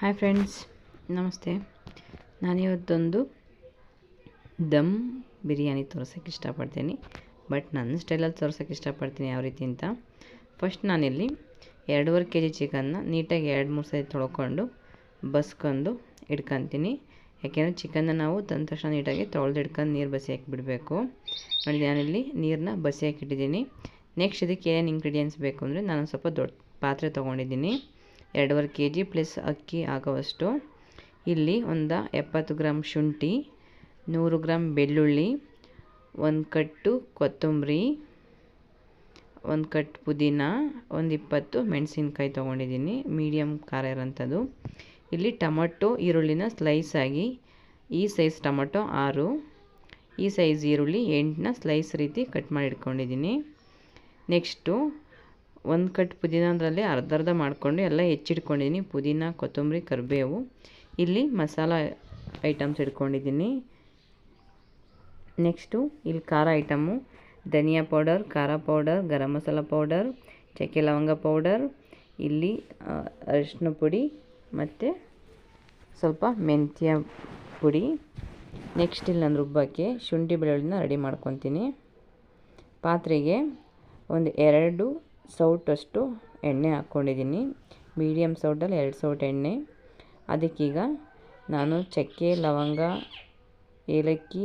Hi friends, ನಮಸ್ತೆ. ನಾನಿವತ್ತೊಂದು ದಮ್ ಬಿರಿಯಾನಿ ತೋರ್ಸೋಕ್ಕೆ ಇಷ್ಟಪಡ್ತೀನಿ, but ನನ್ನ ಸ್ಟೈಲಲ್ಲಿ ತೋರ್ಸೋಕ್ಕೆ ಇಷ್ಟಪಡ್ತೀನಿ ಯಾವ ರೀತಿ ಅಂತ. ಫಸ್ಟ್ ನಾನಿಲ್ಲಿ ಎರಡೂವರೆ ಕೆ ಜಿ ಚಿಕನ್ನ ನೀಟಾಗಿ ಎರಡು ಮೂರು ಸರಿ ತೊಳ್ಕೊಂಡು ಬಸ್ಕೊಂಡು ಇಟ್ಕೊತೀನಿ. ಯಾಕೆಂದರೆ ಚಿಕನ್ನ ನಾವು ತಂದ ತಕ್ಷಣ ನೀಟಾಗಿ ತೊಳೆದು ಇಟ್ಕೊಂಡು ನೀರು ಬಸಿ ಹಾಕಿಬಿಡಬೇಕು. ನೋಡಿ, ನಾನಿಲ್ಲಿ ನೀರನ್ನ ಬಸಿ ಹಾಕಿಟ್ಟಿದ್ದೀನಿ. ನೆಕ್ಸ್ಟ್ ಇದಕ್ಕೆ ಏನೇನು ಇಂಗ್ರೀಡಿಯೆಂಟ್ಸ್ ಬೇಕು ಅಂದರೆ ನಾನು ಸ್ವಲ್ಪ ದೊಡ್ಡ ಪಾತ್ರೆ ತೊಗೊಂಡಿದ್ದೀನಿ. ಎರಡೂವರೆ ಕೆ ಜಿ ಪ್ಲಸ್ ಅಕ್ಕಿ ಆಗೋವಷ್ಟು. ಇಲ್ಲಿ ಒಂದು ಎಪ್ಪತ್ತು ಗ್ರಾಮ್ ಶುಂಠಿ, ನೂರು ಗ್ರಾಮ್ ಬೆಳ್ಳುಳ್ಳಿ, ಒಂದು ಕಟ್ಟು ಕೊತ್ತಂಬರಿ, ಒಂದು ಕಟ್ ಪುದೀನ, ಒಂದು ಇಪ್ಪತ್ತು ಮೆಣಸಿನ್ಕಾಯಿ ತೊಗೊಂಡಿದ್ದೀನಿ ಮೀಡಿಯಮ್ ಖಾರ ಇರೋಂಥದ್ದು. ಇಲ್ಲಿ ಟೊಮಟೊ ಈರುಳ್ಳಿನ ಸ್ಲೈಸ್ ಆಗಿ, ಈ ಸೈಜ್ ಟೊಮಟೊ ಆರು, ಈ ಸೈಜ್ ಈರುಳ್ಳಿ ಎಂಟನ್ನ ಸ್ಲೈಸ್ ರೀತಿ ಕಟ್ ಮಾಡಿ ಇಟ್ಕೊಂಡಿದ್ದೀನಿ. ನೆಕ್ಸ್ಟು ಒಂದು ಕಟ್ ಪುದೀನ ಅದರಲ್ಲಿ ಅರ್ಧ ಅರ್ಧ ಮಾಡಿಕೊಂಡು ಎಲ್ಲ ಹೆಚ್ಚಿಟ್ಕೊಂಡಿದ್ದೀನಿ ಪುದೀನ, ಕೊತ್ತಂಬರಿ, ಕರಿಬೇವು. ಇಲ್ಲಿ ಮಸಾಲ ಐಟಮ್ಸ್ ಇಟ್ಕೊಂಡಿದ್ದೀನಿ ನೆಕ್ಸ್ಟು ಇಲ್ಲಿ ಖಾರ ಐಟಮು. ಧನಿಯಾ ಪೌಡರ್, ಖಾರ ಪೌಡರ್, ಗರಂ ಮಸಾಲ ಪೌಡರ್, ಚಕ್ಕೆ ಲವಂಗ ಪೌಡರ್, ಇಲ್ಲಿ ಅರಿಶಿನ ಪುಡಿ ಮತ್ತು ಸ್ವಲ್ಪ ಮೆಂತ್ಯ ಪುಡಿ. ನೆಕ್ಸ್ಟ್ ಇಲ್ಲಿ ನಾನು ರುಬ್ಬಕ್ಕೆ ಶುಂಠಿ ಬೆಳ್ಳುಳ್ಳಿನ ರೆಡಿ ಮಾಡ್ಕೊತೀನಿ. ಪಾತ್ರೆಗೆ ಒಂದು ಎರಡು ಸೌಟಷ್ಟು ಎಣ್ಣೆ ಹಾಕ್ಕೊಂಡಿದ್ದೀನಿ. ಮೀಡಿಯಮ್ ಸೌಟಲ್ಲಿ ಎರಡು ಸೌಟ್ ಎಣ್ಣೆ. ಅದಕ್ಕೀಗ ನಾನು ಚಕ್ಕೆ, ಲವಂಗ, ಏಲಕ್ಕಿ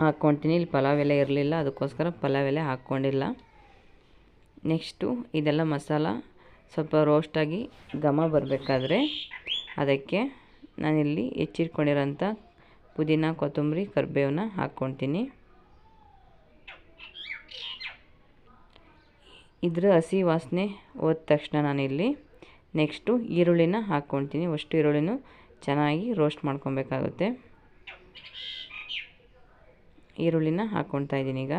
ಹಾಕ್ಕೊತೀನಿ. ಇಲ್ಲಿ ಪಲಾವ್ ಎಲೆ ಇರಲಿಲ್ಲ, ಅದಕ್ಕೋಸ್ಕರ ಪಲಾವ್ ಎಲೆ ಹಾಕ್ಕೊಂಡಿಲ್ಲ. ನೆಕ್ಸ್ಟು ಇದೆಲ್ಲ ಮಸಾಲ. ಸ್ವಲ್ಪ ರೋಸ್ಟಾಗಿ ಘಮ ಬರಬೇಕಾದ್ರೆ ಅದಕ್ಕೆ ನಾನಿಲ್ಲಿ ಹೆಚ್ಚಿಟ್ಕೊಂಡಿರೋಂಥ ಪುದೀನ, ಕೊತ್ತಂಬರಿ ಕರಿಬೇವನ್ನ ಹಾಕ್ಕೊತೀನಿ. ಇದ್ರ ಹಸಿ ವಾಸನೆ ಹೋದ ತಕ್ಷಣ ನಾನಿಲ್ಲಿ ನೆಕ್ಸ್ಟು ಈರುಳ್ಳಿನ ಹಾಕ್ಕೊಳ್ತೀನಿ. ಅಷ್ಟು ಈರುಳ್ಳಿನೂ ಚೆನ್ನಾಗಿ ರೋಸ್ಟ್ ಮಾಡ್ಕೊಬೇಕಾಗುತ್ತೆ. ಈರುಳ್ಳಿನ ಹಾಕ್ಕೊಳ್ತಾ ಇದ್ದೀನಿ ಈಗ.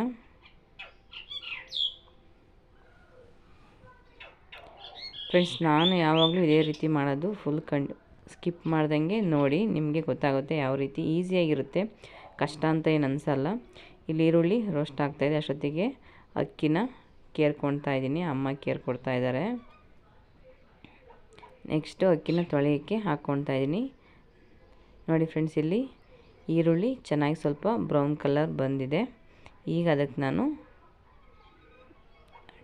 ಫ್ರೆಂಡ್ಸ್, ನಾನು ಯಾವಾಗಲೂ ಇದೇ ರೀತಿ ಮಾಡೋದು ಫುಲ್ ಕಂಡು ಸ್ಕಿಪ್ ಮಾಡ್ದಂಗೆ ನೋಡಿ ನಿಮಗೆ ಗೊತ್ತಾಗುತ್ತೆ ಯಾವ ರೀತಿ ಈಸಿಯಾಗಿರುತ್ತೆ. ಕಷ್ಟ ಅಂತ ಏನು ಅನಿಸಲ್ಲ ಇಲ್ಲಿ ಈರುಳ್ಳಿ ರೋಸ್ಟ್ ಆಗ್ತಾಯಿದೆ ಅಷ್ಟೊತ್ತಿಗೆ ಅಕ್ಕಿನ ಕೇರ್ಕೊಳ್ತಾ ಇದ್ದೀನಿ, ಅಮ್ಮ ಕೇರ್ಕೊಡ್ತಾ ಇದ್ದಾರೆ. ನೆಕ್ಸ್ಟು ಅಕ್ಕಿನ ತೊಳೆಯೋಕ್ಕೆ ಹಾಕ್ಕೊಳ್ತಾ ಇದ್ದೀನಿ. ನೋಡಿ ಫ್ರೆಂಡ್ಸ್ ಇಲ್ಲಿ ಈರುಳ್ಳಿ ಚೆನ್ನಾಗಿ ಸ್ವಲ್ಪ ಬ್ರೌನ್ ಕಲರ್ ಬಂದಿದೆ. ಈಗ ಅದಕ್ಕೆ ನಾನು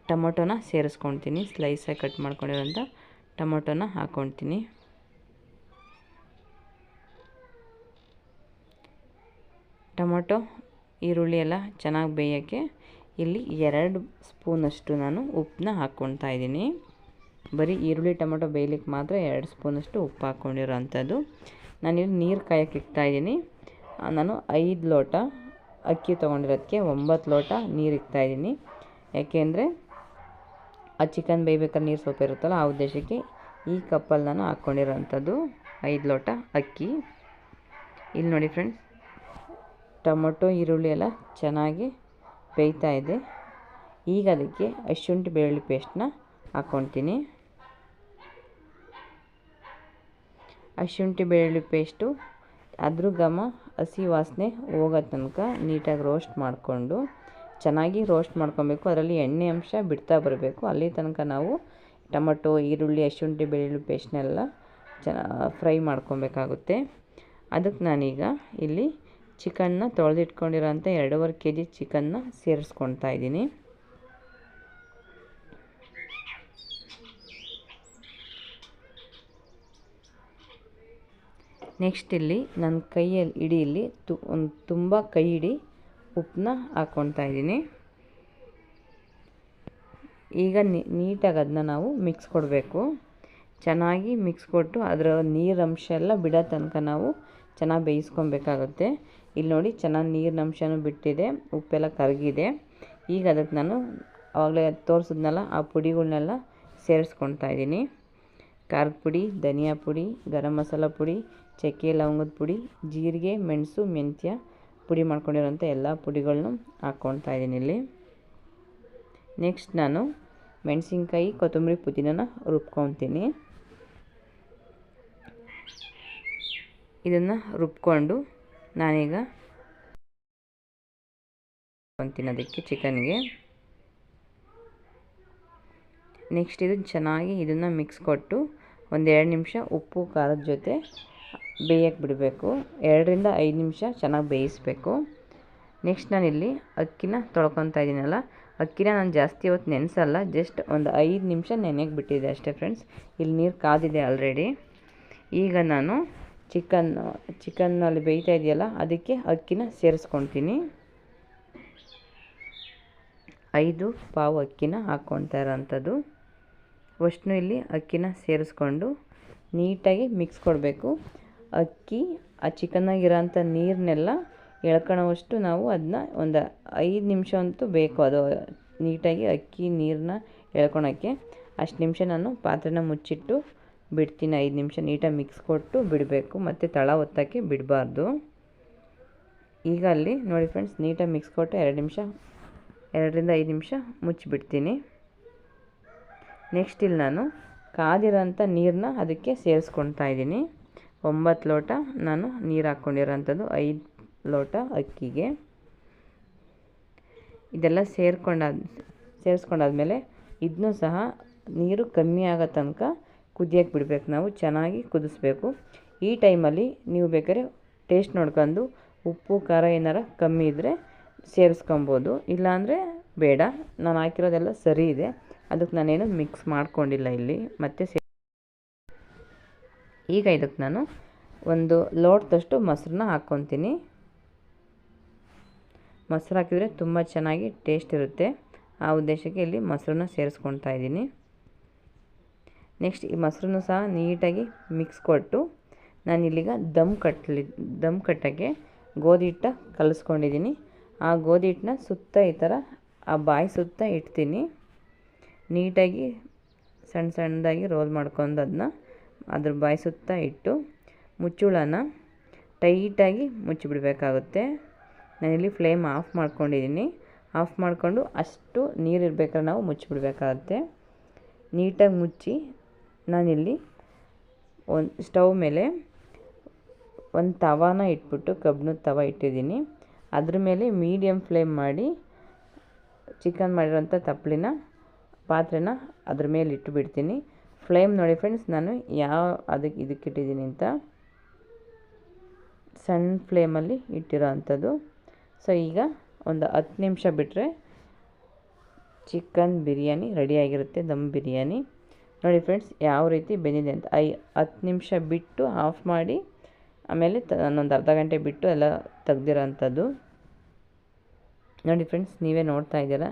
ಟೊಮೊಟೊನ ಸೇರಿಸ್ಕೊಳ್ತೀನಿ ಸ್ಲೈಸಾಗಿ ಕಟ್ ಮಾಡ್ಕೊಂಡಿರೋಂಥ ಟೊಮೊಟೊನ ಹಾಕ್ಕೊಳ್ತೀನಿ ಟೊಮೊಟೊ, ಈರುಳ್ಳಿ ಎಲ್ಲ ಚೆನ್ನಾಗಿ ಬೇಯೋಕ್ಕೆ ಇಲ್ಲಿ ಎರಡು ಸ್ಪೂನಷ್ಟು ನಾನು ಉಪ್ಪನ್ನ ಹಾಕ್ಕೊಳ್ತಾ ಇದ್ದೀನಿ. ಬರೀ ಈರುಳ್ಳಿ, ಟೊಮೊಟೊ, ಬೇಯಲಿಕ್ಕೆ ಮಾತ್ರ ಎರಡು ಸ್ಪೂನಷ್ಟು ಉಪ್ಪು ಹಾಕ್ಕೊಂಡಿರೋ ಅಂಥದ್ದು ನಾನಿಲ್ಲಿ ನೀರು ಕಾಯಕ್ಕೆ ಇಡ್ತಾಯಿದ್ದೀನಿ ನಾನು ಐದು ಲೋಟ ಅಕ್ಕಿ ತೊಗೊಂಡಿರೋದಕ್ಕೆ ಒಂಬತ್ತು ಲೋಟ ನೀರು ಇಡ್ತಾಯಿದ್ದೀನಿ ಯಾಕೆಂದರೆ ಆ ಚಿಕನ್ ಬೇಯ್ಬೇಕಾದ್ರೆ ನೀರು ಸ್ವಲ್ಪ ಇರುತ್ತಲ್ಲ, ಆ ಉದ್ದೇಶಕ್ಕೆ ಈ ಕಪ್ಪಲ್ಲಿ ನಾನು ಹಾಕ್ಕೊಂಡಿರೋ ಅಂಥದ್ದು ಐದು ಲೋಟ ಅಕ್ಕಿ. ಇಲ್ಲಿ ನೋಡಿ ಫ್ರೆಂಡ್ಸ್, ಟೊಮೊಟೊ, ಈರುಳ್ಳಿ ಎಲ್ಲ ಚೆನ್ನಾಗಿ ಬೇಯ್ತಾ ಇದೆ. ಈಗ ಅದಕ್ಕೆ ಶುಂಠಿ ಬೆಳ್ಳುಳ್ಳಿ ಪೇಸ್ಟನ್ನ ಹಾಕ್ಕೊತೀನಿ ಅಶುಂಠಿ ಶುಂಠಿ ಬೆಳ್ಳುಳ್ಳಿ ಪೇಸ್ಟು ಅದ್ರ ಘಮ, ಹಸಿ ವಾಸನೆ ಹೋಗೋ ತನಕ ನೀಟಾಗಿ ರೋಸ್ಟ್ ಮಾಡಿಕೊಂಡು, ಚೆನ್ನಾಗಿ ರೋಸ್ಟ್ ಮಾಡ್ಕೊಬೇಕು. ಅದರಲ್ಲಿ ಎಣ್ಣೆ ಅಂಶ ಬಿಡ್ತಾ ಬರಬೇಕು. ಅಲ್ಲಿ ತನಕ ನಾವು ಟೊಮಟೊ, ಈರುಳ್ಳಿ ಶುಂಠಿ ಬೆಳ್ಳುಳ್ಳಿ ಪೇಸ್ಟ್ನೆಲ್ಲ ಚೆನ್ನ ಫ್ರೈ ಮಾಡ್ಕೊಬೇಕಾಗುತ್ತೆ. ಅದಕ್ಕೆ ನಾನೀಗ ಇಲ್ಲಿ ಚಿಕನ್ನ ತೊಳೆದಿಟ್ಕೊಂಡಿರೋಂಥ ಎರಡೂವರೆ ಕೆ ಜಿ ಚಿಕನ್ನ ಸೇರಿಸ್ಕೊಳ್ತಾ ಇದ್ದೀನಿ. ನೆಕ್ಸ್ಟ್ ಇಲ್ಲಿ ನನ್ನ ಕೈಯಲ್ಲಿ ಹಿಡಿಯಲ್ಲಿ ತು ಒಂದು ತುಂಬ ಕೈ ಹಿಡಿ ಉಪ್ಪನ್ನ ಹಾಕ್ಕೊಳ್ತಾ ಇದ್ದೀನಿ. ಈಗ ನೀಟಾಗಿ ಅದನ್ನ ನಾವು ಮಿಕ್ಸ್ ಕೊಡಬೇಕು. ಚೆನ್ನಾಗಿ ಮಿಕ್ಸ್ ಕೊಟ್ಟು ಅದರ ನೀರಂಶ ಎಲ್ಲ ಬಿಡೋ ತನಕ ನಾವು ಚೆನ್ನಾಗಿ ಬೇಯಿಸ್ಕೊಬೇಕಾಗುತ್ತೆ. ಇಲ್ಲಿ ನೋಡಿ ಚೆನ್ನಾಗಿ ನೀರಿನ ಅಂಶನೂ ಬಿಟ್ಟಿದೆ, ಉಪ್ಪೆಲ್ಲ ಕರಗಿದೆ. ಈಗ ಅದಕ್ಕೆ ನಾನು ಆವಾಗಲೇ ತೋರಿಸಿದ್ನಲ್ಲ, ಆ ಪುಡಿಗಳನ್ನೆಲ್ಲ ಸೇರಿಸ್ಕೊಳ್ತಾ ಇದ್ದೀನಿ. ಖಾರದ ಪುಡಿ, ಧನಿಯಾ ಪುಡಿ, ಗರಂ ಮಸಾಲ ಪುಡಿ, ಚಕ್ಕೆ ಲವಂಗದ ಪುಡಿ, ಜೀರಿಗೆ, ಮೆಣಸು, ಮೆಂತ್ಯ ಪುಡಿ ಮಾಡ್ಕೊಂಡಿರೋಂಥ ಎಲ್ಲ ಪುಡಿಗಳನ್ನು ಹಾಕ್ಕೊಳ್ತಾ ಇದ್ದೀನಿ ಇಲ್ಲಿ. ನೆಕ್ಸ್ಟ್ ನಾನು ಮೆಣಸಿನ್ಕಾಯಿ, ಕೊತ್ತಂಬರಿ ಪುದೀನನ ರುಬ್ಕೊತೀನಿ ಇದನ್ನು ರುಬ್ಕೊಂಡು ನಾನೀಗ ತಿನ್ನೋದಕ್ಕೆ ಚಿಕನ್ಗೆ. ನೆಕ್ಸ್ಟ್ ಇದು ಚೆನ್ನಾಗಿ ಇದನ್ನು ಮಿಕ್ಸ್ ಕೊಟ್ಟು ಒಂದು ಎರಡು ನಿಮಿಷ ಉಪ್ಪು, ಖಾರದ ಜೊತೆ ಬೇಯಕ್ಕೆ ಬಿಡಬೇಕು. ಎರಡರಿಂದ ಐದು ನಿಮಿಷ ಚೆನ್ನಾಗಿ ಬೇಯಿಸಬೇಕು. ನೆಕ್ಸ್ಟ್ ನಾನಿಲ್ಲಿ ಅಕ್ಕಿನ ತೊಳ್ಕೊತಾ ಇದ್ದೀನಲ್ಲ ಅಕ್ಕಿನ ನಾನು ಜಾಸ್ತಿ ಹೊತ್ತು ನೆನೆಸಲ್ಲ ಜಸ್ಟ್ ಒಂದು ಐದು ನಿಮಿಷ ನೆನೆಗೆ ಬಿಟ್ಟಿದೆ ಅಷ್ಟೇ ಫ್ರೆಂಡ್ಸ್ ಇಲ್ಲಿ ನೀರು ಕಾದಿದೆ ಆಲ್ರೆಡಿ ಈಗ ನಾನು ಚಿಕನ್, ಚಿಕನ್ನಲ್ಲಿ ಬೇಯ್ತಾ ಇದೆಯಲ್ಲ, ಅದಕ್ಕೆ ಅಕ್ಕಿನ ಸೇರಿಸ್ಕೊತೀನಿ ಐದು ಪಾವು ಅಕ್ಕಿನ ಹಾಕ್ಕೊಳ್ತಾ ಇರೋಂಥದ್ದು. ಫಸ್ಟ್ನು ಇಲ್ಲಿ ಅಕ್ಕಿನ ಸೇರಿಸ್ಕೊಂಡು ನೀಟಾಗಿ ಮಿಕ್ಸ್ ಕೊಡಬೇಕು. ಅಕ್ಕಿ, ಆ ಚಿಕನ್ನಾಗಿರೋಂಥ ನೀರನ್ನೆಲ್ಲ ಎಳ್ಕೊಳ್ಳೋವಷ್ಟು ನಾವು ಅದನ್ನ ಒಂದು ಐದು ನಿಮಿಷ ಅಂತೂ ಬೇಕು ಅದು ನೀಟಾಗಿ ಅಕ್ಕಿ ನೀರನ್ನ ಎಳ್ಕೊಳಕ್ಕೆ. ಅಷ್ಟು ನಿಮಿಷ ನಾನು ಪಾತ್ರೆನ ಮುಚ್ಚಿಟ್ಟು ಬಿಡ್ತೀನಿ, ಐದು ನಿಮಿಷ ನೀಟಾಗಿ ಮಿಕ್ಸ್ ಕೊಟ್ಟು ಬಿಡಬೇಕು. ಮತ್ತು ತಳ ಒತ್ತಕ್ಕೆ ಬಿಡಬಾರ್ದು. ಈಗ ಅಲ್ಲಿ ನೋಡಿ ಫ್ರೆಂಡ್ಸ್ ನೀಟಾಗಿ ಮಿಕ್ಸ್ ಕೊಟ್ಟು ಎರಡು ನಿಮಿಷ, ಎರಡರಿಂದ ಐದು ನಿಮಿಷ ಮುಚ್ಚಿಬಿಡ್ತೀನಿ. ನೆಕ್ಸ್ಟ್ ಇಲ್ಲಿ ನಾನು ಕಾದಿರೋಂಥ ನೀರನ್ನ ಅದಕ್ಕೆ ಸೇರಿಸ್ಕೊಳ್ತಾ ಇದ್ದೀನಿ. ಒಂಬತ್ತು ಲೋಟ ನಾನು ನೀರು ಹಾಕ್ಕೊಂಡಿರೋಂಥದ್ದು, ಐದು ಲೋಟ ಅಕ್ಕಿಗೆ. ಇದೆಲ್ಲ ಸೇರ್ಕೊಂಡಾದ, ಸೇರಿಸ್ಕೊಂಡಾದ್ಮೇಲೆ ಇದನ್ನೂ ಸಹ ನೀರು ಕಮ್ಮಿ ಆಗೋ ತನಕ ಕುದಿಯೋಕ್ಕೆ ಬಿಡಬೇಕು ನಾವು, ಚೆನ್ನಾಗಿ ಕುದಿಸ್ಬೇಕು. ಈ ಟೈಮಲ್ಲಿ ನೀವು ಬೇಕಾದ್ರೆ ಟೇಸ್ಟ್ ನೋಡ್ಕೊಂಡು ಉಪ್ಪು, ಖಾರ ಏನಾರ ಕಮ್ಮಿ ಇದ್ದರೆ ಸೇರಿಸ್ಕೊಬೋದು. ಇಲ್ಲಾಂದರೆ ಬೇಡ. ನಾನು ಹಾಕಿರೋದೆಲ್ಲ ಸರಿ ಇದೆ. ಅದಕ್ಕೆ ನಾನೇನು ಮಿಕ್ಸ್ ಮಾಡ್ಕೊಂಡಿಲ್ಲ ಇಲ್ಲಿ. ಮತ್ತೆ ಸೇ ಈಗ ಇದಕ್ಕೆ ನಾನು ಒಂದು ಲೋಟದಷ್ಟು ಮೊಸರನ್ನ ಹಾಕ್ಕೊತೀನಿ. ಮೊಸರು ಹಾಕಿದರೆ ತುಂಬ ಚೆನ್ನಾಗಿ ಟೇಸ್ಟ್ ಇರುತ್ತೆ. ಆ ಉದ್ದೇಶಕ್ಕೆ ಇಲ್ಲಿ ಮೊಸರನ್ನ ಸೇರಿಸ್ಕೊಳ್ತಾ ಇದ್ದೀನಿ. ನೆಕ್ಸ್ಟ್ ಈ ಮೊಸರನ್ನು ಸಹ ನೀಟಾಗಿ ಮಿಕ್ಸ್ ಕೊಟ್ಟು ನಾನಿಲ್ಲೀಗ ದಮ್ ಕಟ್ಟಲಿ ದಮ್ ಕಟ್ಟೋಕ್ಕೆ ಗೋಧಿ ಹಿಟ್ಟ ಕಲಿಸ್ಕೊಂಡಿದ್ದೀನಿ ಆ ಗೋಧಿ ಹಿಟ್ಟನ್ನ ಸುತ್ತ ಈ ಥರ, ಆ ಬಾಯಿ ಸುತ್ತ ಇಡ್ತೀನಿ. ನೀಟಾಗಿ ಸಣ್ಣ ಸಣ್ಣದಾಗಿ ರೋಲ್ ಮಾಡ್ಕೊಂಡು ಅದನ್ನ ಅದ್ರ ಬಾಯಿ ಸುತ್ತ ಇಟ್ಟು ಮುಚ್ಚುಳನ ಟೈಟಾಗಿ ಮುಚ್ಚಿಬಿಡಬೇಕಾಗುತ್ತೆ. ನಾನಿಲ್ಲಿ ಫ್ಲೇಮ್ ಆಫ್ ಮಾಡ್ಕೊಂಡಿದ್ದೀನಿ ಆಫ್ ಮಾಡಿಕೊಂಡು ಅಷ್ಟು ನೀರು ಇರಬೇಕಾದ್ರೆ ನಾವು ಮುಚ್ಚಿಬಿಡ್ಬೇಕಾಗತ್ತೆ. ನೀಟಾಗಿ ಮುಚ್ಚಿ ನಾನಿಲ್ಲಿ ಒಂದು ಸ್ಟವ್ ಮೇಲೆ ಒಂದು ತವಾನ ಇಟ್ಬಿಟ್ಟು ಕಬ್ಬಿಣದ ತವ ಇಟ್ಟಿದ್ದೀನಿ. ಅದ್ರ ಮೇಲೆ ಮೀಡಿಯಮ್ ಫ್ಲೇಮ್ ಮಾಡಿ ಚಿಕನ್ ಮಾಡಿರೋಂಥ ತಪ್ಪಲಿನ ಪಾತ್ರೆನ ಅದ್ರ ಮೇಲೆ ಇಟ್ಟುಬಿಡ್ತೀನಿ. ಫ್ಲೇಮ್ ನೋಡಿ ಫ್ರೆಂಡ್ಸ್, ನಾನು ಯಾವ ಅದಕ್ಕೆ ಇದಕ್ಕೆ ಇಟ್ಟಿದ್ದೀನಿ ಅಂತ. ಸಣ್ಣ ಫ್ಲೇಮಲ್ಲಿ ಇಟ್ಟಿರೋ ಅಂಥದ್ದು. ಸೊ, ಈಗ ಒಂದು ಹತ್ತು ನಿಮಿಷ ಬಿಟ್ಟರೆ ಚಿಕನ್ ಬಿರಿಯಾನಿ ರೆಡಿಯಾಗಿರುತ್ತೆ ದಮ್ ಬಿರಿಯಾನಿ. ನೋಡಿ ಫ್ರೆಂಡ್ಸ್ ಯಾವ ರೀತಿ ಬೆಂದಿದೆ ಅಂತ. ಐ, ಹತ್ತು ನಿಮಿಷ ಬಿಟ್ಟು ಆಫ್ ಮಾಡಿ, ಆಮೇಲೆ ತ ನಾನೊಂದು ಅರ್ಧ ಗಂಟೆ ಬಿಟ್ಟು ಎಲ್ಲ ತೆಗ್ದಿರೋ ಅಂಥದ್ದು ನೋಡಿ ಫ್ರೆಂಡ್ಸ್ ನೀವೇ ನೋಡ್ತಾ ಇದ್ದೀರಾ,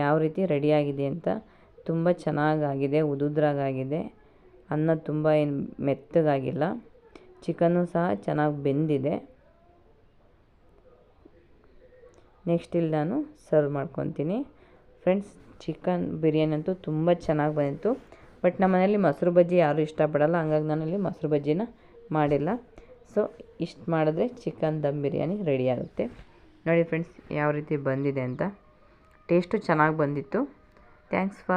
ಯಾವ ರೀತಿ ರೆಡಿಯಾಗಿದೆ ಅಂತ. ತುಂಬ ಚೆನ್ನಾಗಾಗಿದೆ, ಉದುದ್ರಾಗಾಗಿದೆ. ಅನ್ನ ತುಂಬ ಏನು ಮೆತ್ತಗಾಗಿಲ್ಲ. ಚಿಕನ್ನು ಸಹ ಚೆನ್ನಾಗಿ ಬೆಂದಿದೆ. ನೆಕ್ಸ್ಟ್ ಇಲ್ಲಿ ನಾನು ಸರ್ವ್ ಮಾಡ್ಕೊತೀನಿ. ಫ್ರೆಂಡ್ಸ್ ಚಿಕನ್ ಬಿರಿಯಾನಿ ಅಂತೂ ತುಂಬ ಚೆನ್ನಾಗಿ ಬಂದಿತ್ತು. ಬಟ್ ನಮ್ಮ ಮನೇಲಿ ಮೊಸರು ಬಜ್ಜಿ ಯಾರೂ ಇಷ್ಟಪಡಲ್ಲ, ಹಂಗಾಗಿ ನಾನಲ್ಲಿ ಮೊಸರು ಬಜ್ಜಿನ ಮಾಡಿಲ್ಲ. ಸೊ ಇಷ್ಟು ಮಾಡಿದ್ರೆ ಚಿಕನ್ ದಮ್ ಬಿರಿಯಾನಿ ರೆಡಿ ಆಗುತ್ತೆ. ನೋಡಿ ಫ್ರೆಂಡ್ಸ್ ಯಾವ ರೀತಿ ಬಂದಿದೆ ಅಂತ. ಟೇಸ್ಟು ಚೆನ್ನಾಗಿ ಬಂದಿತ್ತು. Thanks for